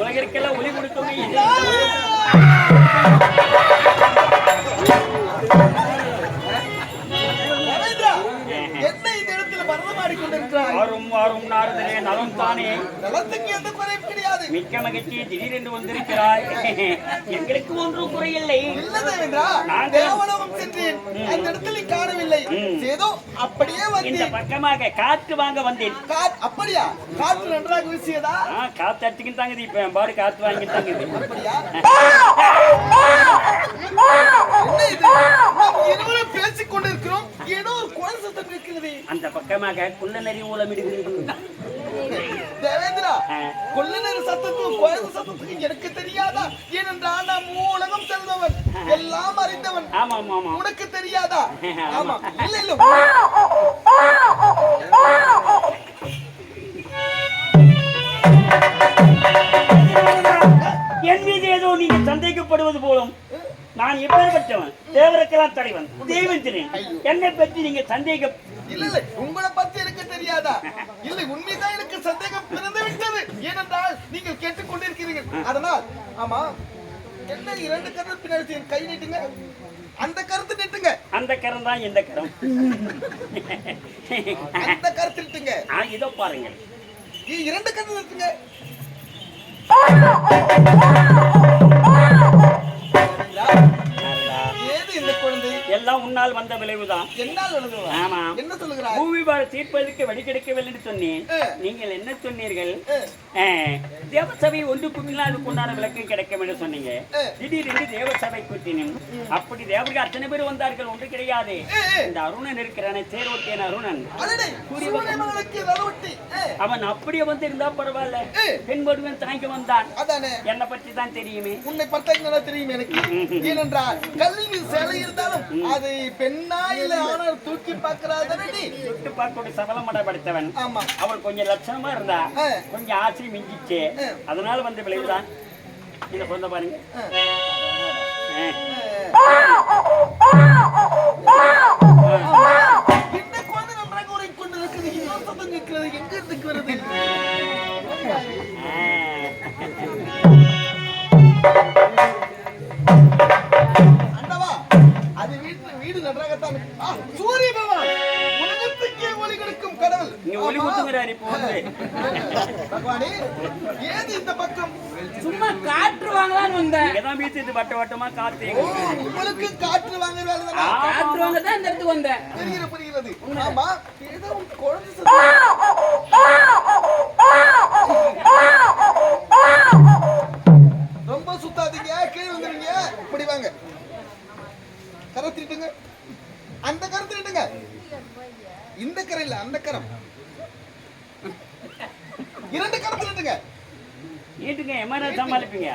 உலகிற்கெல்லாம் ஒளி கொண்டிருக்கிறாய் வாரும் வாரும் நாரதனே நலம் தானே. நலத்துக்கு எந்த குறையும் கிடையாது. மிக்க மகிழ்ச்சி திடீரென்று வந்திருக்கிறாய். எங்களுக்கு ஒன்றும் குறையில்லை. இல்ல தேவேந்திரா நாங்கள் சென்றேன் அந்த இடத்துல காணவில்லை. ஏதோ அப்படியே இந்த வந்தேன் பக்கமாக காற்று வாங்க வந்தேன். அப்படியா? காற்று நன்றாக வீசியதா? காத்து அடிச்சுக்கிட்டு தாங்குது. இப்ப என் பாடு காத்து வாங்கிட்டு தாங்குது. அப்படியா? இருவரும் பேசிக் கொண்டிருக்கிறோம். ஏதோ ஒரு குரல் சத்தம் இருக்கிறது அந்த பக்கமாக குள்ள நரி ஊலமிடுகிறது தேவேந்திரா. கொள்ளுநர் சத்தத்துக்கும் குழந்தை சத்தத்துக்கும் எனக்கு தெரியாதா? ஏனென்றால் நான் மூலகம் செல்பவன். எல்லாம் அறிந்தவன். ஆமா ஆமா ஆமா. உனக்கு தெரியாதா? ஆமா. இல்ல இல்ல என் மீது ஏதோ நீங்க சந்தேகப்படுவது போலும் நான் எப்பேற்பட்டவன்? தேவருக்கெல்லாம் தலைவன். தெய்வத்தினேன் என்னை பற்றி நீங்க சந்தேகம் இல்ல இல்ல உங்களை பத்தி எனக்கு தெரியாதா? இல்லை உண்மைதான் எனக்கு சந்தேகம் பிறந்து விட்டது. ஏனென்றால் நீங்கள் கேட்டுக்கொண்டிருக்கிறீர்கள். அதனால் ஆமா என்ன இரண்டு கருத்து பின்னாடி கை நீட்டுங்க அந்த கருத்து நீட்டுங்க அந்த கரம் தான் இந்த கரம் அந்த கருத்து நீட்டுங்க ஆ, இதோ பாருங்கள் இ- இரண்டு கருத்து நீட்டுங்க எல்லாம் உன்னால் வந்த விளைவுதான். ஆமா. என்ன சொல்லுகிறாய்? பூமி பாடு தீர்ப்பதற்கு வழி கிடைக்கவில்லை என்று சொன்னேன். நீங்கள் என்ன சொன்னீர்கள்? தேவசபை ஒன்று கூட்டினால் அதுக்கு உண்டான விளக்கம் கிடைக்கும் என்று சொன்னீங்க. திடீரென்று தேவசபை கூட்டினும் அப்படி தேவர்கள் அத்தனை பேர் வந்தார்கள் ஒன்று கிடையாது. இந்த அருணன் இருக்கிறானே தேரோட்டியன் அருணன். அவன் அப்படியே வந்து இருந்தா பரவாயில்ல. பெண் ஒருவன் தாங்கி வந்தான். என்னை பற்றி தான் தெரியுமே. உன்னை பற்றி தெரியும் எனக்கு. ஏனென்றால் கல்வி சிலை இருந்தாலும் அது பெண்ணா இல்ல ஆனா தூக்கி பார்க்கிறாதனடி சுட்டு பார்க்கக்கூடிய சபலமட படைத்தவன். ஆமா. அவள் கொஞ்சம் லட்சணமா இருந்தா. கொஞ்சம் ஆசை மிஞ்சிச்சு. அதனால வந்து விளைவுதான். இந்த சொந்த பாருங்க. நீங்க ஒளி இப்போ வந்து பகவானே ஏது இந்த பக்கம் சும்மா காற்று வாங்கலாம்னு வந்தேன் இங்கதான் வீட்டு வட்ட வட்டமா காத்து உங்களுக்கு காற்று வாங்க வேலை தானா? காற்று வாங்க தான் இந்த இடத்துக்கு வந்தேன் புரிகிறது புரிகிறது ஆமா ஏதோ குழந்தை சத்தம். ரொம்ப சுத்தாதீங்க கீழே வந்துருங்க இப்படி வாங்க கரத்திட்டுங்க அந்த கரத்திட்டுங்க இந்த கரை இல்ல அந்த கரம். இரண்டு கரத்திட்டுங்க நீட்டுங்க எம்மா சமாளிப்பீங்க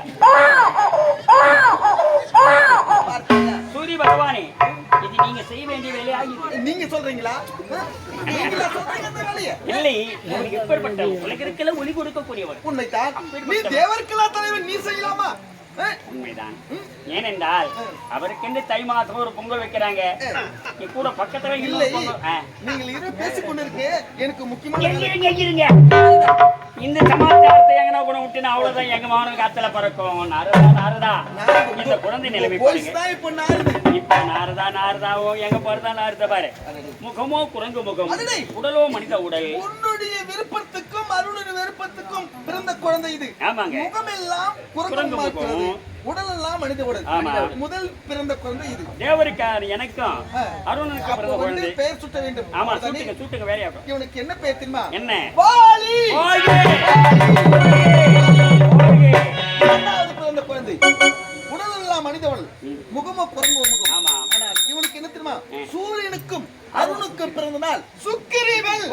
சூரிய பகவானே இது நீங்க செய்ய வேண்டிய வேலையாகி நீங்க சொல்றீங்களா? இல்லை உங்களுக்கு எப்பேற்பட்ட உலகிற்கெல்லாம் ஒளி கொடுக்கக்கூடியவர். உண்மைதான் நீ தேவருக்கெல்லாம் தலைவன் நீ செய்யலாமா? உண்மைதான். ஏனென்றால் அவருக்கென்று தை மாசம் ஒரு பொங்கல் வைக்கிறாங்க. நீ கூட பக்கத்துல இல்லை. நீங்கள் இரு கொண்டிருக்கு. எனக்கு முக்கியமான இருங்க இந்த சமாச்சாரத்தை எங்கனா கூட விட்டுனா அவ்வளவுதான் எங்க மாவனுக்கு காத்துல பறக்கும். நாரதா நாரதா. இந்த குழந்தை நிலைமை இப்ப நாருது. நாரதாவோ எங்க பாருதா நாரதா பாரு. முகமோ குரங்கு முகம். உடலோ மனித உடல். உன்னுடைய விருப்பத்துக்கும் அருணுடைய விருப்பத்துக்கும் பிறந்த குழந்தை இது. முகமெல்லாம் குரங்கு. உடல் எல்லாம் மனித உடல். முதல் பிறந்த குழந்தை இது. தேவருக்கார் எனக்கும். அருணனுக்கு பிறந்த குழந்தை. பெயர் சுட்ட வேண்டும். ஆமா? சூட்டுங்க சூட்டுங்க வேலையாகும் இவனுக்கு என்ன பெயர் தெரியுமா? என்ன? வாலி! இரண்டாவது பிறந்த குழந்தை. உடல் எல்லாம் மனித உடல். முகமோ குரங்கு முகம். ஆமா. இவனுக்கு என்ன தெரியுமா? சூரியனுக்கும் அருணுக்கும் பிறந்த நாள் சுக்கிரீவன்.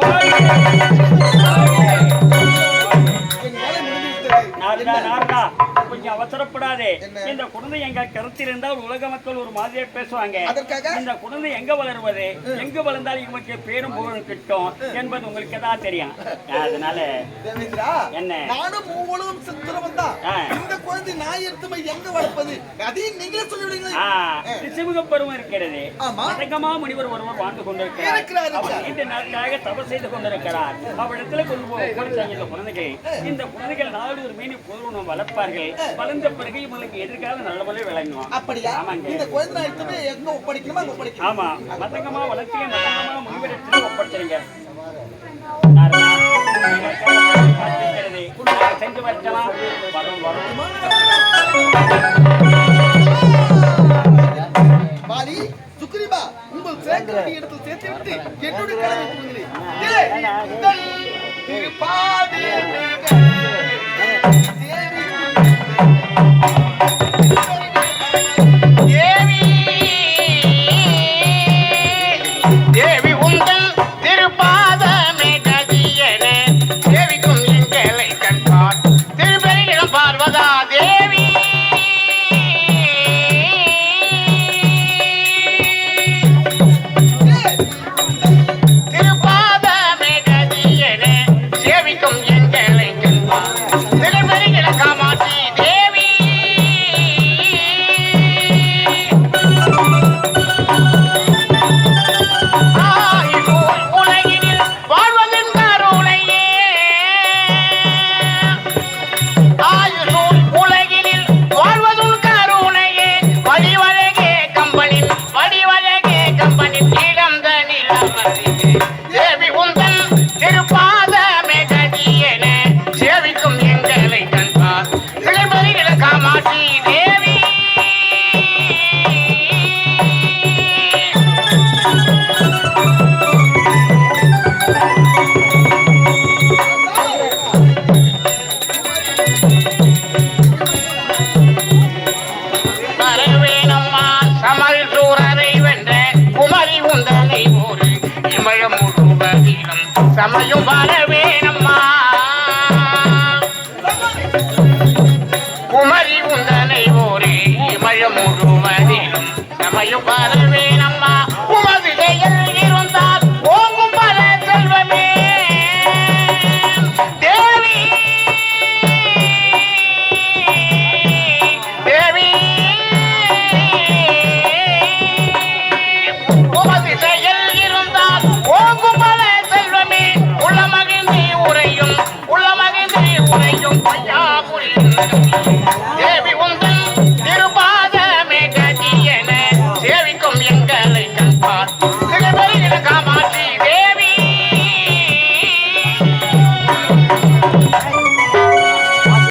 அவசரப்படாதே? இந்த குழந்தை எங்க கருத்திருந்தால் உலக மக்கள் ஒரு மாதிரியே பேசுவாங்க? இந்த குழந்தை எங்க வளருவது? எங்க வளர்ந்தால் இவங்களுக்கு பேரும் புகழும் கிட்டும் என்பது உங்களுக்கு தான் தெரியும். அதனால என்ன? நானும் மூவளும் சித்திரவன் தான். இந்த குழந்தை நாய் எடுத்து எங்க வளர்ப்பது? அதையும் நீங்களே சொல்லிவிடுங்க திசுமுக பருவம் இருக்கிறது. மதகமா முனிவர் ஒருவர் வாழ்ந்து கொண்டிருக்கிறார். அவர். நீண்ட நாட்களாக தபஸ் செய்து கொண்டிருக்கிறார். அவரிடத்துல கொண்டு போய் குழந்தைகள். இந்த குழந்தைகள் நாடு ஒரு மீனி பூர்வம் வளர்ப்பார்கள். வளர்ந்த பிறகு இவங்களுக்கு எதிர்காலம் நல்ல முறையில் விளங்கும் அப்படியா? ஆமாங்க. இந்த குழந்தை நான் எடுத்து போய் எங்க ஒப்படைக்கணுமா அங்க ஒப்படைக்கணும். ஆமா. மதங்கமா வளர்ச்சி மதங்கமா முனிவரிடத்துல ஒப்படைச்சிருங்க. செஞ்சு வச்சலாம் வரும் வரும் வாலி சுக்ரீபா உங்கள் இடத்தில் சேர்த்து விட்டு என்னுடைய கடமை Here we go. சமயம் வரவேணம்மா குமரி உந்தனை ஓரே மழ முழுவதிலும் சமயம் வரவேணம்மா உளமகிழ்ந்து உரையும்